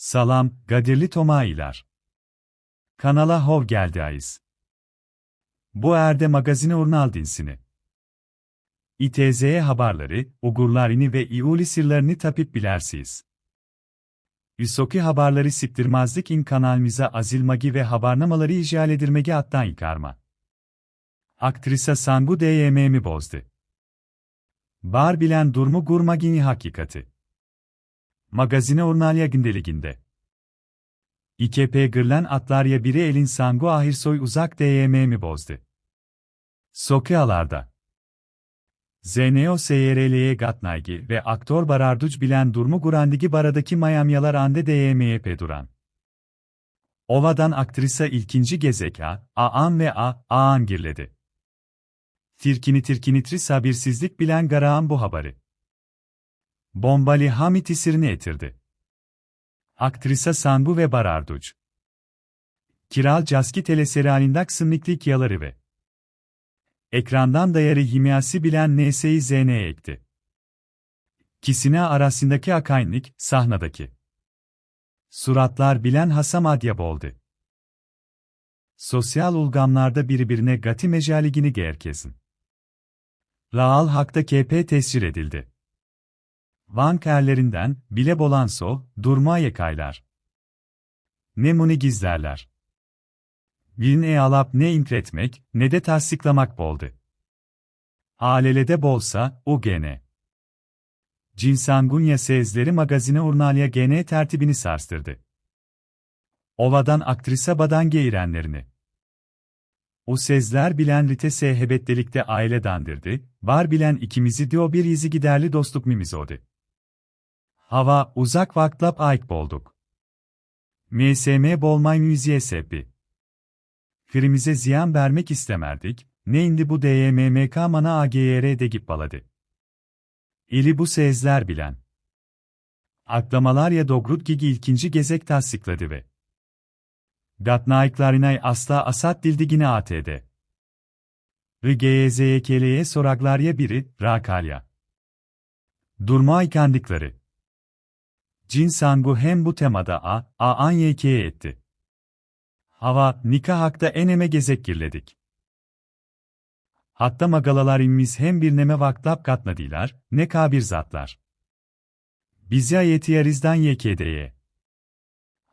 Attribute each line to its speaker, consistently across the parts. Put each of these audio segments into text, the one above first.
Speaker 1: Salam, Gadirli Tomayiler. Kanala hov geldi ayız. Bu erde magazine urnaldinsini. İTZ'ye haberleri, ugurlarini ve iuli sirlerini tapip bilersiz. Üsoki haberleri siktirmazlık in kanalimize azilmagi ve haberlamaları icral edirmegi attan yıkarma. Aktrisa Sangu DYM'mi bozdu. Bar bilen durmu gurmagini hakikati. Magazine Urnalya gündeliginde. İKP gırlan atlarya biri elin sangu ahirsoy uzak DYM'mi bozdu. Sokyalarda. ZNO SYRL'ye Gatnaygi ve aktör Bararduc bilen durmu gurandigi baradaki mayamyalar ande DYM'ye peduran. Ovadan aktrisa ilkinci gezeka, Aan ve A, Aan girledi. Tirkini tirkinitri sabirsizlik bilen garağan bu haberi. Bombali Hamit isirini etirdi. Aktrisa Sangu ve Bararduc. Kiral Caski teleserialindak sınniklik yaları ve ekrandan dayarı himyası bilen NS'yi ZN'ye ekti. Kisine arasındaki akaynlik, sahnadaki. Suratlar bilen Hasam Adyab oldu. Sosyal ulgamlarda birbirine gati mecaligini gerkesin. Raal Hak'ta KP tescil edildi. Vankerlerinden, bile bolanso, durma yekaylar. Ne muni gizlerler. Birine alap ne inkretmek, ne de tasdiklamak boldu. Alelede bolsa, o gene. Cinsangunya sezleri magazine urnalya gene tertibini sarstırdı. Ovadan aktrisa badange irenlerini. O sezler bilen rite sehebettelikte aile dandırdı, var bilen ikimizi diyor bir izi giderli dostluk mimizodi. Hava, uzak vaklap ayık bolduk. MSM bolmay müziğe sebbi. Firimize ziyan vermek istemerdik, ne indi bu DYMMK mana AGR de gip baladı. İli bu sezler bilen. Aklamalar ya dogrut gigi ilkinci gezek tasdikladı ve. Gatnaiklarinay asla asat dildigine ATD. RGYZYKL'ye soraglarya biri, Rakalya. Durma ikandıkları. Jin Sangu hem bu temada A, A an YK'ye etti. Hava, nikah hakta eneme gezek girledik. Hatta magalalar immiz hem bir neme vaktap katnadiler, ne kabir zatlar. Bizi ayeti yarizdan YK'deye.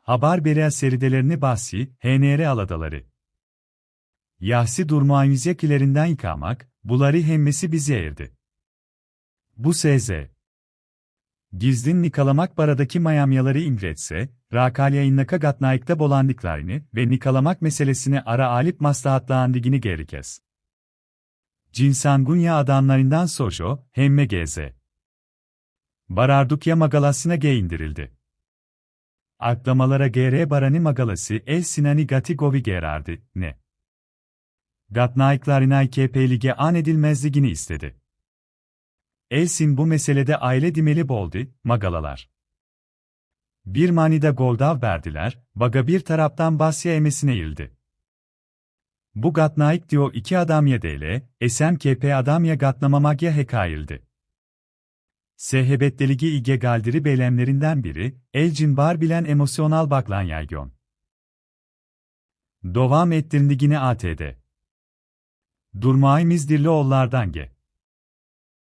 Speaker 1: Haber berea seridelerini bahsi, HNR aladaları. Yahsi durmuayüzyakilerinden yıkamak, buları hemmesi bizi erdi. Bu seze. Gizlin nikalamak baradaki mayamyaları ingretse, Rakalya innaka gatnaikta bolandiklerini ve nikalamak meselesini ara alip maslahatlaandigini gerikes. Cinsangunya adamlarından Sojo, hemme geze. Barardukya magalasına ge indirildi. Aklamalara GR Barani Magalası El Sinani Gati Govi gerardı, ne? Gatnaiklarına IKP lige an edilmezligini istedi. Elsin bu meselede aile dimeli boldu, magalalar. Bir manida goldav verdiler, baga bir taraftan Basya emesine yildi. Bu gatnaik diyor iki adam yedeyle, SMKP adam ya gatnamamagya hekayildi. Sehebetteligi ige galdiri beylemlerinden biri, Elcin bar bilen emosyonal baklan yaygon. Dovam ettirndigini ATD. Durmay mizdirli ollardan ge.